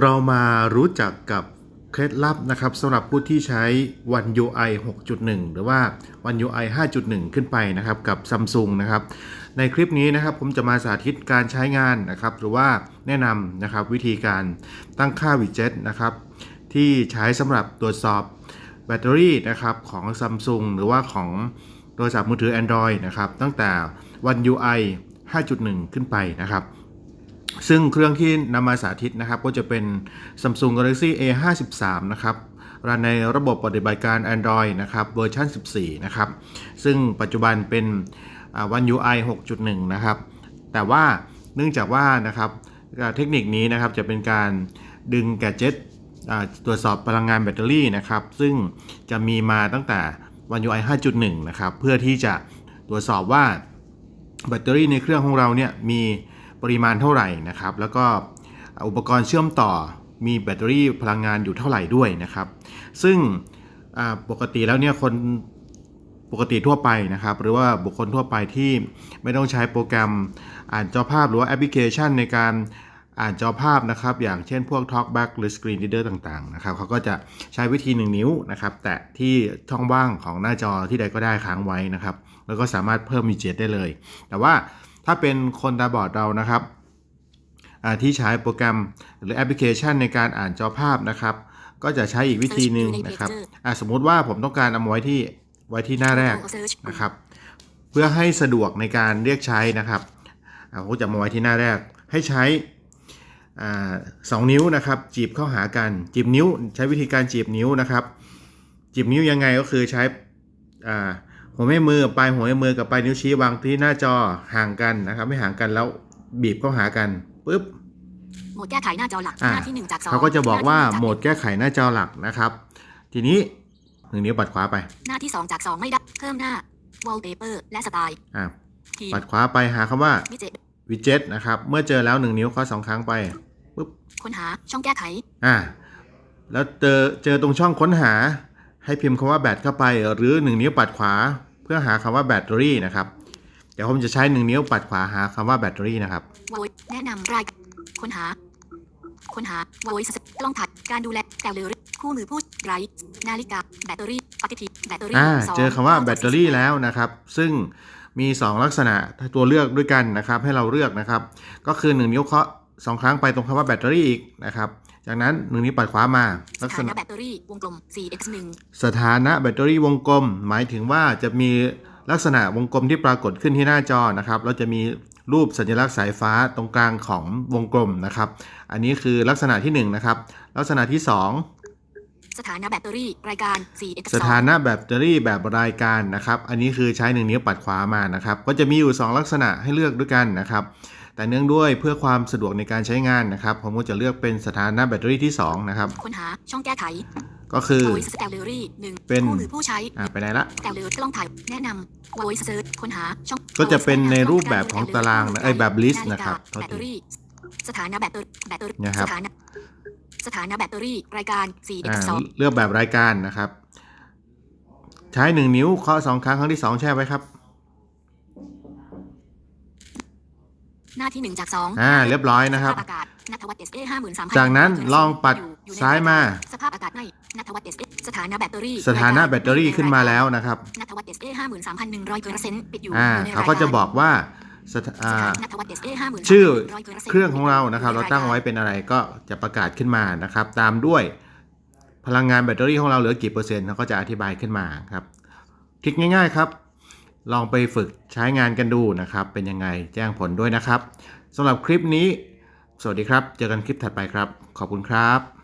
เรามารู้จักกับเคล็ดลับนะครับสำหรับผู้ที่ใช้ One UI 6.1 หรือว่า One UI 5.1 ขึ้นไปนะครับกับ Samsung นะครับในคลิปนี้นะครับผมจะมาสาธิตการใช้งานนะครับหรือว่าแนะนำนะครับวิธีการตั้งค่าวิดเจ็ตนะครับที่ใช้สำหรับตรวจสอบแบตเตอรี่นะครับของ Samsung หรือว่าของโทรศัพท์มือถือ Android นะครับตั้งแต่ One UI 5.1 ขึ้นไปนะครับ ซึ่งเครื่องที่นำมาสาธิตนะครับ ก็จะเป็น Samsung Galaxy A53 นะครับรันในระบบปฏิบัติการ Android นะครับเวอร์ชัน14 นะครับ ซึ่งปัจจุบันเป็นอ่า One UI 6.1 นะครับ แต่ว่าเนื่องจากว่านะครับเทคนิคนี้นะครับจะเป็นการดึงแกดเจ็ตตรวจสอบพลังงานแบตเตอรี่นะครับ ซึ่งจะมีมาตั้งแต่ One UI 5.1 นะครับ เพื่อที่จะตรวจสอบว่าแบตเตอรี่ในเครื่องของเราเนี่ยมี ปริมาณเท่าไหร่นะครับ แล้วก็อุปกรณ์เชื่อมต่อมีแบตเตอรี่พลังงานอยู่เท่าไหร่ด้วยนะครับ ซึ่งปกติแล้วเนี่ยคนปกติทั่วไปนะครับ หรือว่าบุคคลทั่วไปที่ไม่ต้องใช้โปรแกรมอ่านจอภาพหรือว่าแอปพลิเคชันในการอ่านจอภาพนะครับ อย่างเช่นพวก Talkback หรือ Screen Reader ต่างๆนะครับเขาก็จะใช้วิธี 1 นิ้วนะครับ แตะที่ช่องว่างของหน้าจอที่ใดก็ได้ค้างไว้นะครับ แล้วก็สามารถเพิ่มมีเจตได้เลย แต่ว่า ถ้าเป็นคนตาบอดเรานะครับที่ใช้โปรแกรมหรือแอปพลิเคชันในการอ่านจอภาพนะครับ ก็จะใช้อีกวิธีหนึ่งนะครับสมมุติว่าผมต้องการเอามไว้ที่ไว้ที่หน้าแรกนะครับ เพื่อให้สะดวกในการเรียกใช้นะครับอ่าผมจะมาไว้ที่หน้าแรก ให้ใช้สองนิ้วนะครับ จีบเข้าหากัน จีบนิ้ว ใช้วิธีการจีบนิ้วนะครับ จีบนิ้วยังไงก็คือใช้ หัวแม่มือปลายหัวแม่มือกับปลายนิ้วชี้วางที่หน้าจอห่างกันนะครับ ไม่ห่างกันแล้วบีบเข้าหากันปุ๊บโหมดแก้ไขหน้าจอหลักอ่าหน้าที่หนึ่งจากสองเขาก็จะบอกว่าน้ที่โหมดแก้ไขหน้าจอหลักนะครับ ทีนี้หนึ่งนิ้วปัดขวาไป หน้าที่สองจากสองไม่ได้เพิ่มหน้า wallpaper และสไตล์อ่าทีมปัดขวาไปหาคำว่าวิจิตรวิดเจ็ตนะครับ เมื่อเจอแล้วหนึ่งนิ้วเคาะสองครั้งไปปุ๊บค้นหาช่องแก้ไขอ่าแล้วเจอเจอตรงช่องค้นหา ให้พิมพ์คำว่าแบตเข้าไป หรือหนึ่งนิ้วปัดขวา เพื่อหาคำว่าแบตเตอรี่นะครับ เดี๋ยวผมจะใช้หนึ่งนิ้วปัดขวาหาคำว่าแบตเตอรี่นะครับ voice แนะนำรายค้นหา ค้นหา voice กล้องถ่ายการดูแลแต่เรือคู่มือผู้ไร้นาฬิกาแบตเตอรี่ปฏิทินแบตเตอรี่อ่าสงเจอคำว่าแบตเตอรี่แล้วนะครับ ซึ่งมี 2 ลักษณะตัวเลือกด้วยกันนะครับ ให้เราเลือกนะครับ ก็คือ 1 นิ้วเคาะสองครั้งไปตรงคำว่าแบตเตอรี่อีกนะครับ จากนั้น1นิ้วปัดขวามาสลักษถาณะนะแบตเตอรี่วงกลม 4x1 สถานะแบตเตอรี่วงกลม หมายถึงว่าจะมีลักษณะวงกลมที่ปรากฏขึ้นที่หน้าจอนะครับแล้วจะมีรูปสัญลักษณ์สายฟ้าตรงกลางของวงกลมนะครับ อันนี้คือลักษณะที่1นะครับ ลักษณะที่ 2 สถานะแบตเตอรี่รายการ 4x2 สถานะแบตเตอรี่แบบรายการนะครับ อันนี้คือใช้1นิ้วปัดขวามานะครับ ก็จะมีอยู่ 2 ลักษณะให้เลือกด้วยกันนะครับ แต่เนื่องด้วยเพื่อความสะดวกในการใช้งานนะครับ ผมก็จะเลือกเป็นสถานะแบตเตอรี่ที่สองนะครับ ค้นหาช่องแก้ไข ก็คือ voice gallery หนึ่งเป็น คู่มือผู้ใช้อ่าไปไหนละ แต่เรือกล้องถ่ายแนะนำ voice search ค้นหาช่องก็จะเป็นในรูปแบบของตารางนะเอ้ยแบบ list าฬิกานะครับแบตเตอรี่สถานะแบตเตอรี่แบตเตอรี่นะครับ สถานะสถานะแบตเตอรี่รายการอ่า 4x2 เลือกแบบรายการนะครับ ใช้ 1 นิ้วเคาะสองครั้งครั้งที่ 2 แช่ไว้ครับ หน้าที่ 1 จาก2อ่าเรียบร้อยนะครับสภาพอากาศนัทวัฒน์ SA 53,000จากนั้นลองปัดอยู่ในซ้ายมา สภาพอากาศไม่นัทวัฒน์ SA สถานะแบตเตอรี่สถานะแบตเตอรี่ขึ้นมาแล้วนะครับนัทวัฒน์ SA 53,100เปอร์เซ็นต์ปิดอยู่อ่าอยู่ในเขาก็จะบอกว่าสถาสอ่าถานะนัทวัฒน์ SA 53,100ชื่อเปร์ซ็นต์เครื่องของเรานะครับอยู่เราในตั้งไว้เป็นอะไรก็จะประกาศขึ้นมานะครับ ตามด้วยพลังงานแบตเตอรี่ของเราเหลือกี่เปอร์เซ็นต์เขาก็จะอธิบายขึ้นมาครับทริคง่ายๆครับ ลองไปฝึกใช้งานกันดูนะครับ เป็นยังไงแจ้งผลด้วยนะครับสำหรับคลิปนี้ สวัสดีครับ เจอกันคลิปถัดไปครับ ขอบคุณครับ